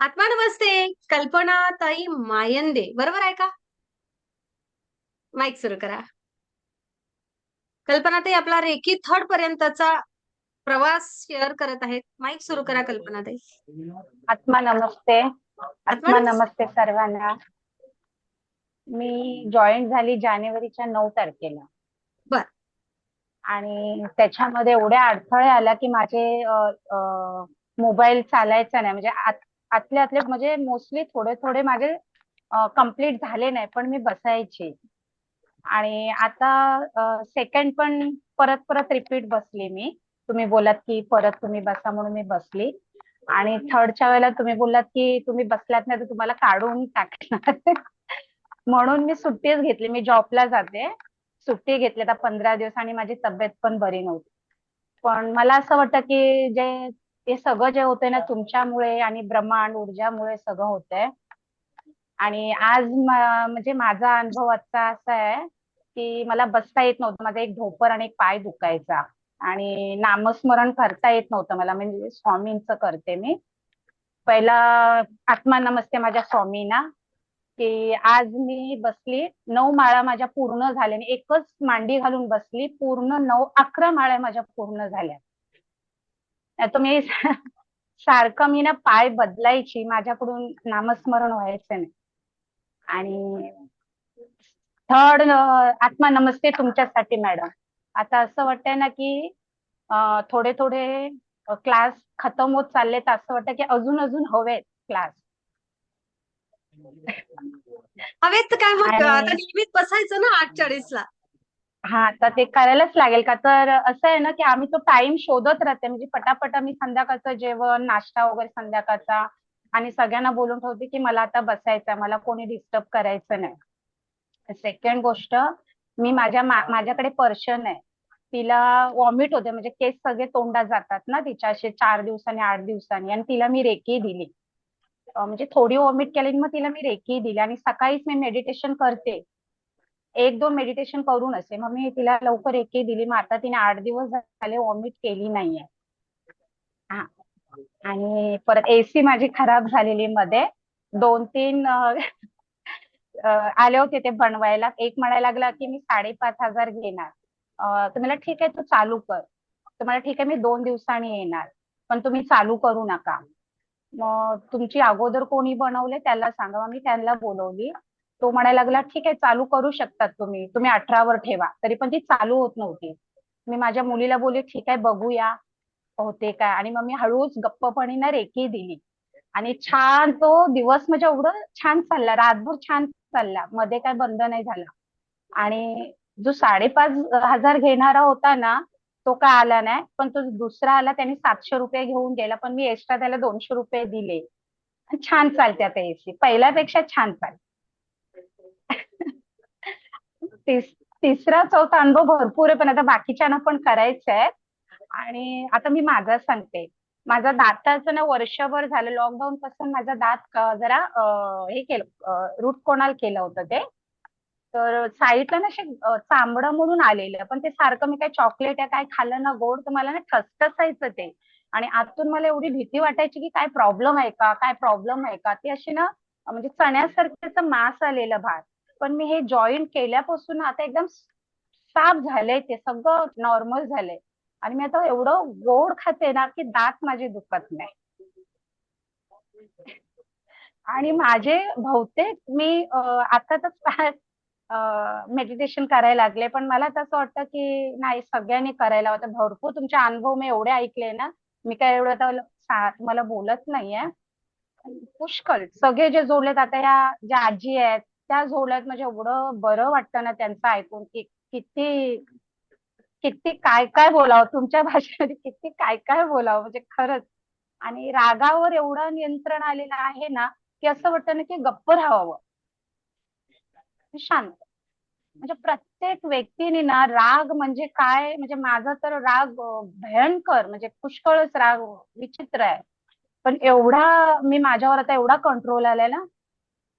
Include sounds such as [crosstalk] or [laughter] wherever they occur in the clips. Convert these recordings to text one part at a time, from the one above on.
आत्मा नमस्ते कल्पना ताई मायंदे. बरोबर आहे का? माईक सुरू करा. कल्पना ताई आपला रेकी थर्ड पर्यंतचा प्रवास शेअर करत आहेत. माईक सुरू करा कल्पना ताई. आत्मा नमस्ते. आत्मा नमस्ते. सर्वांना. मी जॉईन झाली जानेवारीच्या नऊ तारखेला. बर. आणि त्याच्यामध्ये एवढे अडथळे आला की माझे मोबाईल चालायचा नाही. म्हणजे आतले आतले म्हणजे मोस्टली थोडे थोडे माझे कंप्लीट झाले नाही पण मी बसायची. आणि आता सेकंड पण परत परत रिपीट बसली मी. तुम्ही बोलात की परत तुम्ही बसा म्हणून मी बसली. आणि थर्डच्या वेळेला तुम्ही बोललात की तुम्ही बसलात नाही तर तुम्हाला काढून टाकणार. [laughs] म्हणून मी सुट्टीच घेतली. मी जॉबला जाते. सुट्टी घेतली. आता पंधरा दिवस आणि माझी तब्येत पण बरी नव्हती. पण मला असं वाटतं की जे ते सगळं जे होतंय ना तुमच्यामुळे आणि ब्रह्मांड ऊर्जामुळे सगळं होतंय. आणि आज म्हणजे माझा अनुभव आजचा असा आहे की मला बसता येत नव्हतं. माझा एक ढोपर आणि एक पाय दुखायचा. आणि नामस्मरण करता येत नव्हतं मला. म्हणजे स्वामींचं करते मी. पहिला आत्मा नमस्ते माझ्या स्वामींना. की आज मी बसली नऊ माळा माझ्या पूर्ण झाल्या. आणि एकच मांडी घालून बसली पूर्ण नऊ अकरा माळ्या माझ्या पूर्ण झाल्या. मी सारखं मी ना पाय बदलायची माझ्याकडून नामस्मरण व्हायचं नाही. आणि थर्ड आत्मा नमस्ते तुमच्यासाठी मॅडम. आता असं वाटतंय ना की थोडे थोडे क्लास खतम होत चालले तर असं वाटतं की अजून अजून हवेत क्लास. हवेत काय मग? आता नियमित बसायचं ना आठ चाळीस ला हा तर ते करायलाच लागेल का? तर असं आहे ना की आम्ही तो टाइम शोधत राहते. म्हणजे पटापट मी संध्याकाळचं जेवण नाश्ता वगैरे संध्याकाळचा आणि सगळ्यांना बोलून ठेवते की मला आता बसायचं आहे, मला कोणी डिस्टर्ब करायचं नाही. सेकंड गोष्ट मी माझ्या माझ्याकडे पर्शन आहे. तिला वॉमिट होते. म्हणजे केस सगळे तोंडात जातात ना तिच्या असे चार दिवसांनी आठ दिवसांनी आणि तिला मी रेकी दिली. म्हणजे थोडी वॉमिट केली मग तिला मी रेकी दिली आणि सकाळीच मी मेडिटेशन करते. एक दोन मेडिटेशन करून असे. मग मी तिला लवकर एके दिली. मग आता तिने आठ दिवस झाले वॉमिट केली नाहीये. हा. आणि परत एसी माझी खराब झालेली मध्ये दोन तीन आले होते ते बनवायला. एक म्हणायला लागला की मी साडेपाच हजार घेणार. तुम्हाला मला ठीक आहे तू चालू कर. तुम्हाला मला ठीक आहे मी दोन दिवसांनी येणार. पण तुम्ही चालू करू नका. मग तुमची अगोदर कोणी बनवले त्याला सांगा. मग मी त्यांना बोलवली. तो म्हणायला लागला ठीक आहे चालू करू शकतात तुम्ही. तुम्ही अठरावर ठेवा. तरी पण ती चालू होत नव्हती. मी माझ्या मुलीला बोलले ठीक आहे बघूया होते काय. आणि मग मी हळूच गप्पपणी ना रेकी दिली. आणि छान तो दिवस म्हणजे एवढं छान चालला रातभर छान चालला. मध्ये काय बंद नाही झाला. आणि जो साडेपाच हजार घेणारा होता ना तो काय आला नाही पण तो दुसरा आला त्याने सातशे रुपये घेऊन गेला पण मी एक्स्ट्रा त्याला दोनशे रुपये दिले. छान चालते आता एसी पहिल्यापेक्षा छान चालते तिस तिसरा चौथा अनुभव भरपूर आहे पण आता बाकीच्यांना पण करायचं आहे. आणि आता मी माझा सांगते. माझा दाताचं ना वर्षभर झालं लॉकडाऊन पासून माझा दात जरा हे केलं रूट कोणाल केलं होतं ते. तर साईडला ना असे चांबडं म्हणून आलेलं पण ते सारखं मी काय चॉकलेट या काय खाल्लं ना गोड तर मला ना ठसठसायचं ते. आणि आतून मला एवढी भीती वाटायची की काय प्रॉब्लेम आहे का काय प्रॉब्लेम आहे का? ते अशी ना म्हणजे चण्यासारखं मास आलेलं भात. पण मी हे जॉईन केल्यापासून आता एकदम साफ झालंय ते सगळं नॉर्मल झालंय. आणि मी आता एवढं गोड खाते ना की दात माझे दुखत नाही. आणि माझे बहुतेक मी आता तर मेडिटेशन करायला लागले. पण मला तसं वाटतं की नाही सगळ्यांनी करायला होतं भरपूर तुमचे अनुभव मी एवढे ऐकले ना मी काय एवढं आता मला तुम्हाला बोलत नाहीये. पुष्कळ सगळे जे जोडलेत आता या ज्या आजी आहेत त्या झोल्यात म्हणजे एवढं बरं वाटतं ना त्यांचं ऐकून की किती किती काय काय बोलावं? तुमच्या [laughs] भाषेमध्ये किती काय काय बोलावं? म्हणजे खरंच. आणि रागावर एवढं नियंत्रण आलेलं आहे ना की असं वाटतं ना की गप्प राहावं. शांत. म्हणजे प्रत्येक व्यक्तीने ना राग म्हणजे काय? म्हणजे माझा तर राग भयंकर म्हणजे पुष्कळच राग विचित्र आहे. पण एवढा मी माझ्यावर आता एवढा कंट्रोल आलाय ना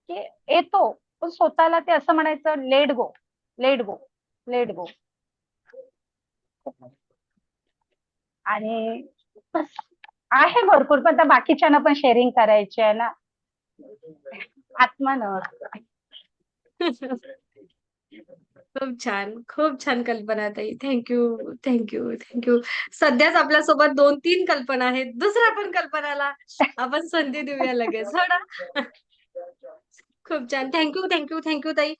की येतो. पण स्वतःला ते असं म्हणायचं let go let go let go आणि आहे भरपूर पण त्या बाकीच्यांना पण शेअरिंग करायची आहे ना. आत्मान खूप छान खूप छान कल्पना ताई. थँक्यू थँक्यू थँक्यू सध्याच आपल्यासोबत दोन तीन कल्पना आहेत. दुसऱ्या पण कल्पनाला आपण संधी देऊया लगेच. हो ना? खूप छान. थँक्यू थँक्यू थँक्यू ताई.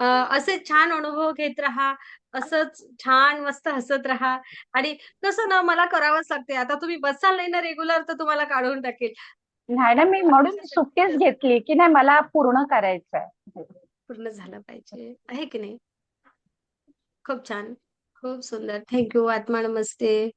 असे छान अनुभव घेत राहा असंच छान मस्त हसत राहा. आणि कसं ना मला करावंच लागते आता तुम्ही बसाल नाही ना रेग्युलर तर तुम्हाला काढून टाकेल. नाही ना मी म्हणून सुट्टीच घेतली की नाही मला पूर्ण करायचंय. पूर्ण झालं पाहिजे. आहे की नाही? खूप छान. खूप सुंदर. थँक्यू आत्मा नमस्ते